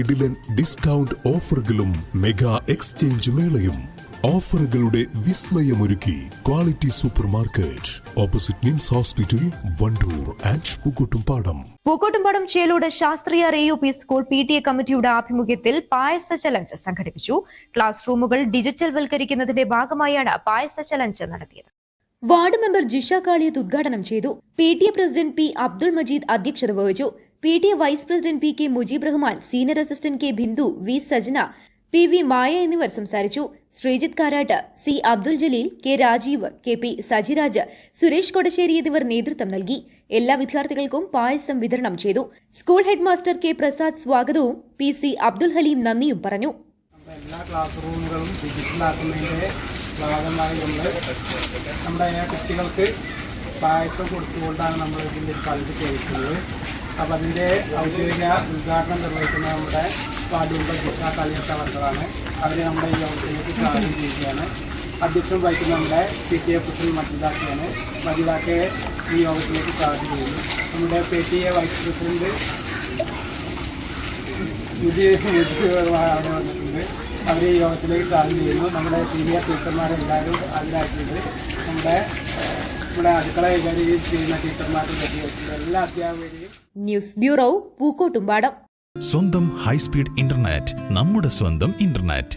കിടിലൻ ഡിസ്കൗണ്ട് ഓഫറുകളും mega exchange മേളയും. ഓഫറുകളുടെ വിസ്മയമൊരുക്കി quality super market opposite Nims hospital Wandoor and Pookkottumpadam. Pookkottumpadam Chelode ശാസ്ത്രീയ റേയു P school P T A കമ്മിറ്റിയുടെ ആഭിമുഖ്യത്തിൽ പായസ ചലഞ്ച് സംഘടിപ്പിച്ചു. ക്ലാസ് റൂമുകൾ ഡിജിറ്റൽ വൽക്കരിക്കുന്നതിന്റെ ഭാഗമായാണ് പായസ ചലഞ്ച് നടത്തിയത്. വാർഡ് മെമ്പർ ജിഷ കാളിയത്ത് ഉദ്ഘാടനം ചെയ്തു. P T A president P Abdul Majeed അധ്യക്ഷത വഹിച്ചു. P T A vice president P K Mujeeb Rahman senior assistant K Bindu V Sajana P V Maya എന്നിവർ സംസാരിച്ചു. Sreejith Karat C Abdul Jaleel K Rajeev K P Sajiraj Suresh Kodassery എന്നിവർ നേതൃത്വം നൽകി. എല്ലാ വിദ്യാർത്ഥികൾക്കും പായസം വിതരണം ചെയ്തു. School head master K Prasad സ്വാഗതവും പി സി അബ്ദുൽ ഹലീം നന്ദിയും പറഞ്ഞു. എല്ലാ ക്ലാസ് റൂമുകളും ഡിജിറ്റലാക്കുന്നതിന്റെ ഭാഗമായി നമ്മൾ നമ്മുടെ കുട്ടികൾക്ക് പായസം കൊടുത്തുകൊണ്ടാണ് നമ്മൾ ഇതിന്റെ ഒരു കളി ചെയ്തിട്ടുള്ളത് അപ്പോൾ അതിന്റെ ഔദ്യോഗിക ഉദ്ഘാടനം നിർവഹിക്കുന്ന നമ്മുടെ വാർഡ് മെമ്പർ ജിഷ കളിയത്ത അവരെ നമ്മുടെ ഈ യോഗത്തിലേക്ക് സ്വാഗതം ചെയ്യുകയാണ്. അധ്യക്ഷൻ വഹിക്കുന്ന നമ്മുടെ പി ടി എ പ്രസിഡന്റ് മജിതാക്കിയാണ് മജിതാക്കെ ഈ യോഗത്തിലേക്ക് സ്വാഗതം ചെയ്യുന്നു. നമ്മുടെ P T A vice president അവിടെ വന്നിട്ടുണ്ട്. അവർ ഈ യോഗത്തിലേക്ക് സ്വാഗതം ചെയ്യുന്നു. നമ്മുടെ സീനിയർ ടീച്ചർമാരെല്ലാവരും അതിലാക്കിയത് നമ്മുടെ നമ്മുടെ അടുക്കള കൈകാര്യം ചെയ്യുന്ന ടീച്ചർമാർക്ക് എല്ലാ അധ്യാപകരെയും ന്യൂസ് ബ്യൂറോ പൂക്കോട്ടുംപാടം. സ്വന്തം ഹൈസ്പീഡ് ഇന്റർനെറ്റ് നമ്മുടെ സ്വന്തം ഇന്റർനെറ്റ്.